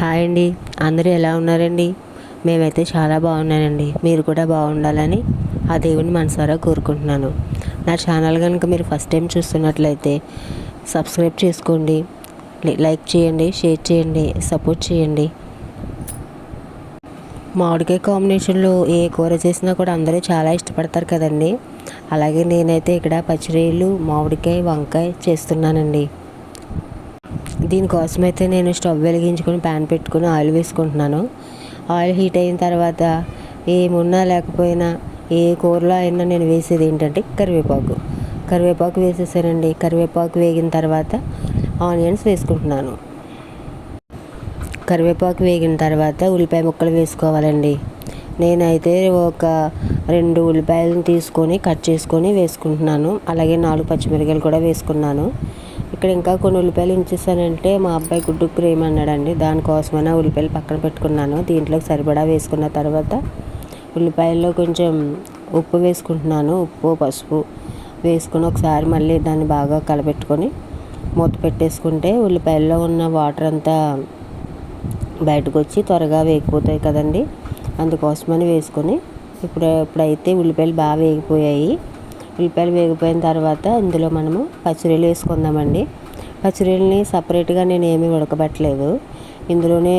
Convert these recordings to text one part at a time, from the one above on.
Hi అండి. అందరూ ఎలా ఉన్నారండి? మేమైతే చాలా బాగున్నానండి. మీరు కూడా బాగుండాలని ఆ దేవుని మనసారా కోరుకుంటున్నాను. నా ఛానల్ కనుక మీరు ఫస్ట్ టైం చూస్తున్నట్లయితే సబ్స్క్రైబ్ చేసుకోండి. లైక్ చేయండి షేర్ చేయండి సపోర్ట్ చేయండి. మామిడికాయ కాంబినేషన్లో ఏ కూర చేసినా కూడా అందరూ చాలా ఇష్టపడతారు కదండి. అలాగే నేనైతే ఇక్కడ పచ్చిరొయ్యలు మామిడికాయ వంకాయ చేస్తున్నానండి. దీనికోసం అయితే నేను స్టవ్ వెలిగించుకొని ప్యాన్ పెట్టుకొని ఆయిల్ వేసుకుంటున్నాను. ఆయిల్ హీట్ అయిన తర్వాత ఏమున్నా లేకపోయినా ఏ కూరలో అయినా నేను వేసేది ఏంటంటే కరివేపాకు. కరివేపాకు వేసేసానండి. కరివేపాకు వేగిన తర్వాత ఆనియన్స్ వేసుకుంటున్నాను. కరివేపాకు వేగిన తర్వాత ఉల్లిపాయ ముక్కలు వేసుకోవాలండి. నేనైతే ఒక రెండు ఉల్లిపాయలను తీసుకొని కట్ చేసుకొని వేసుకుంటున్నాను. అలాగే నాలుగు పచ్చిమిరపకాయలు కూడా వేసుకున్నాను. ఇక్కడ ఇంకా కొన్ని ఉల్లిపాయలు ఉంచేసానంటే మా అబ్బాయి గుడ్డు క్రీమ్ అన్నాడండి. దానికోసమైనా ఉల్లిపాయలు పక్కన పెట్టుకున్నాను. దీంట్లోకి సరిపడా వేసుకున్న తర్వాత ఉల్లిపాయల్లో కొంచెం ఉప్పు వేసుకుంటున్నాను. ఉప్పు పసుపు వేసుకుని ఒకసారి మళ్ళీ దాన్ని బాగా కలపెట్టుకొని మూత పెట్టేసుకుంటే ఉల్లిపాయల్లో ఉన్న వాటర్ అంతా బయటకు వచ్చి త్వరగా వేగిపోతాయి కదండి. అందుకోసమని వేసుకొని ఇప్పుడు ఇప్పుడైతే ఉల్లిపాయలు బాగా వేగిపోయాయి. ఉల్లిపాయలు వేగిపోయిన తర్వాత ఇందులో మనము పచ్చిరీలు వేసుకుందామండి. పచ్చిరీలని సపరేట్గా నేను ఏమీ ఉడకబెట్టలేదు. ఇందులోనే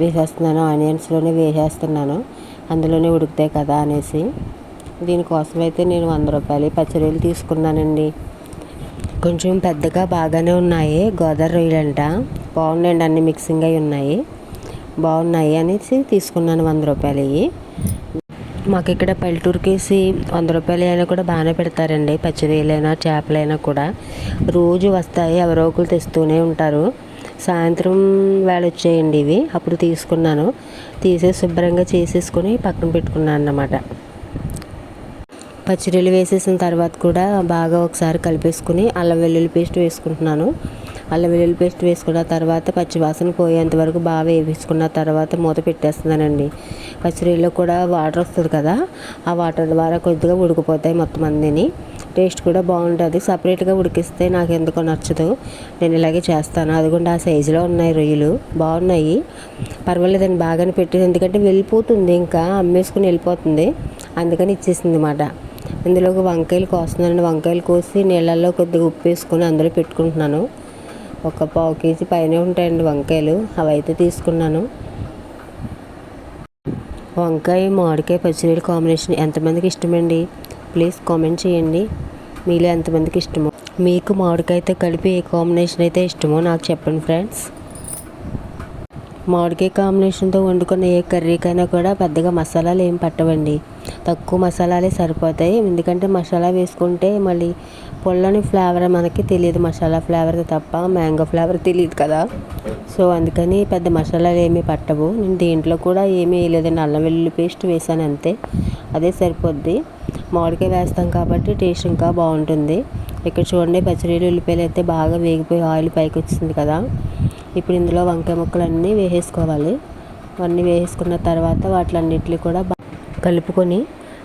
వేసేస్తున్నాను ఆనియన్స్లోనే వేసేస్తున్నాను. అందులోనే ఉడుకుతాయి కదా అనేసి. దీనికోసం అయితే నేను వంద రూపాయలు పచ్చిరీలు తీసుకున్నానండి. కొంచెం పెద్దగా బాగానే ఉన్నాయి. గోదావరి రొయ్యలంట. బాగున్నాయండి అన్ని మిక్సింగ్ అయి ఉన్నాయి. బాగున్నాయి అనేసి తీసుకున్నాను వంద రూపాయలు మాకు ఇక్కడ పల్లెటూరుకేసి వంద రూపాయలు అయినా కూడా బాగానే పెడతారండి. పచ్చి చేపలైనా కూడా. రోజు వస్తాయి ఎవరో ఒకరు తెస్తూనే ఉంటారు. సాయంత్రం వేళ వచ్చేయండి ఇవి. అప్పుడు తీసుకున్నాను. తీసేసి శుభ్రంగా చేసేసుకొని పక్కన పెట్టుకున్నాను అన్నమాట. పచ్చిరొయ్యలు వేసేసిన తర్వాత కూడా బాగా ఒకసారి కలిపేసుకుని అల్లం వెల్లుల్లి పేస్ట్ వేసుకుంటున్నాను. అల్లం వెల్లుల్లి పేస్ట్ వేసుకున్న తర్వాత పచ్చివాసన పోయేంత వరకు బాగా వేపించుకున్న తర్వాత మూత పెట్టేస్తున్నానండి. పచ్చిరొయ్యలో కూడా వాటర్ వస్తుంది కదా ఆ వాటర్ ద్వారా కొద్దిగా ఉడికిపోతాయి మొత్తం అందిని టేస్ట్ కూడా బాగుంటుంది. సపరేట్గా ఉడికిస్తే నాకు ఎందుకో నచ్చదు. నేను ఇలాగే చేస్తాను. అదిగోండి ఆ సైజులో ఉన్నాయి రొయ్యలు. బాగున్నాయి. పర్వాలేదండి బాగానే పెట్టింది ఎందుకంటే వెళ్ళిపోతుంది ఇంకా అమ్మేసుకుని వెళ్ళిపోతుంది. అందుకని ఇచ్చేసింది అన్నమాట ఇందులోకి వంకాయలు కోస్తున్నానండి. వంకాయలు కోసి నీళ్ళల్లో కొద్దిగా ఉప్పు వేసుకొని అందులో పెట్టుకుంటున్నాను. ఒక పావు కేజీ పైనే ఉంటాయండి వంకాయలు. అవి అయితే తీసుకున్నాను. వంకాయ మామిడికాయ పచ్చిమిరపకాయ కాంబినేషన్ ఎంతమందికి ఇష్టమండి? ప్లీజ్ కామెంట్ చేయండి. మీలో ఎంతమందికి ఇష్టమో. మీకు మామిడికాయతో కలిపి ఏ కాంబినేషన్ అయితే ఇష్టమో నాకు చెప్పండి ఫ్రెండ్స్. మామిడికాయ కాంబినేషన్తో వండుకున్న ఏ కర్రీకైనా కూడా పెద్దగా మసాలాలు ఏం పట్టవండి. తక్కువ మసాలాలే సరిపోతాయి. ఎందుకంటే మసాలా వేసుకుంటే మళ్ళీ పొల్లని ఫ్లేవర్ మనకి తెలియదు. మసాలా ఫ్లేవర్ తప్ప మ్యాంగో ఫ్లేవర్ తెలియదు కదా. సో అందుకని పెద్ద మసాలాలు ఏమీ పట్టవు. నేను దీంట్లో కూడా ఏమీ వేయలేదండి. అల్లం వెల్లుల్లి పేస్ట్ వేసాను అంతే. అదే సరిపోద్ది. మామిడికాయ వేస్తాం కాబట్టి టేస్ట్ ఇంకా బాగుంటుంది. ఇక్కడ చూడండి పచ్చిరీలు ఉల్లిపాయలు అయితే బాగా వేగిపోయి ఆయిల్ పైకి వచ్చింది కదా. ఇప్పుడు ఇందులో వంకాయ ముక్కలు అన్నీ వేసేసుకోవాలి. అన్నీ వేసేసుకున్న తర్వాత వాటిలన్నిటిని కూడా కలుపుకొని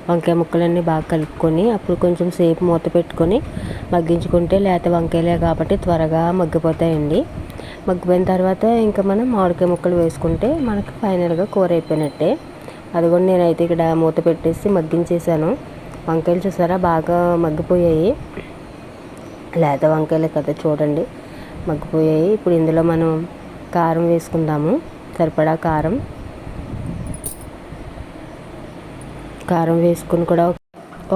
వంకాయ ముక్కలన్నీ బాగా కలుపుకొని అప్పుడు కొంచెం సేపు మూత పెట్టుకొని మగ్గించుకుంటే లేత వంకాయలే కాబట్టి త్వరగా మగ్గిపోతాయండి. మగ్గిపోయిన తర్వాత ఇంకా మనం మామిడికాయ ముక్కలు వేసుకుంటే మనకు ఫైనల్గా కూర అయిపోయినట్టే. అది కూడా నేనైతే ఇక్కడ మూత పెట్టేసి మగ్గించేసాను వంకాయలు చూసారా బాగా మగ్గిపోయాయి. లేత వంకాయలే కదా చూడండి. మగ్గిపోయాయి. ఇప్పుడు ఇందులో మనం కారం వేసుకుందాము. సరిపడా కారం. కారం వేసుకుని కూడా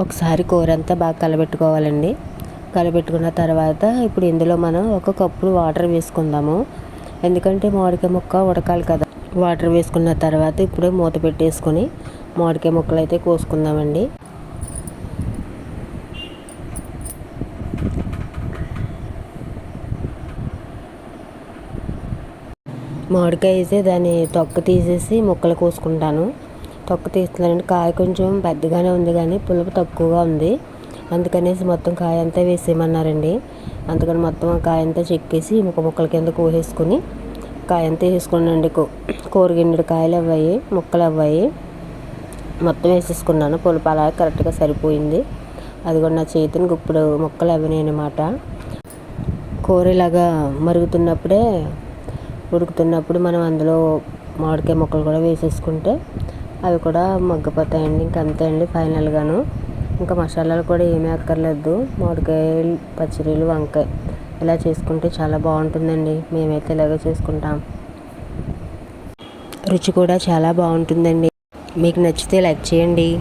ఒకసారి కూర అంతా బాగా కలబెట్టుకోవాలండి. కలబెట్టుకున్న తర్వాత ఇప్పుడు ఇందులో మనం ఒక కప్పు వాటర్ వేసుకుందాము. ఎందుకంటే మామిడికాయ ముక్క ఉడకాలి కదా. వాటర్ వేసుకున్న తర్వాత ఇప్పుడే మూత పెట్టేసుకొని మామిడికాయ ముక్కలు అయితే కోసుకుందామండి. మామిడికాయ వేసి దాన్ని తొక్క తీసేసి ముక్కలు కోసుకుంటాను. తొక్క తీస్తున్నానండి కాయ కొంచెం పెద్దగానే ఉంది కానీ పులుపు తక్కువగా ఉంది. అందుకనేసి మొత్తం కాయ అంతా వేసేయమన్నారండి. అందుకని మొత్తం కాయ అంతా చెక్కేసి ముక్క ముక్కల కింద కోసేసుకుని కాయ అంతా వేసుకున్నాండి కూర కాయలు అవ్వాయి ముక్కలు అవ్వాయి. మొత్తం వేసేసుకున్నాను. పులుపు అలా కరెక్ట్గా సరిపోయింది. అది కూడా నా చేతిని ఇప్పుడు ముక్కలు అవ్వనాయి అనమాట కూర ఇలాగా మరుగుతున్నప్పుడే ఉడుకుతున్నప్పుడు మనం అందులో మామిడికాయ ముక్కలు కూడా వేసేసుకుంటే అవి కూడా మగ్గిపోతాయండి. ఇంక అంతే అండి ఫైనల్గాను. ఇంకా మసాలాలు కూడా ఏమీ అక్కర్లేదు. మామిడికాయ పచ్చడిలు వంకాయ ఇలా చేసుకుంటే చాలా బాగుంటుందండి. మేమైతే ఇలాగే చేసుకుంటాం. రుచి కూడా చాలా బాగుంటుందండి. మీకు నచ్చితే లైక్ చేయండి.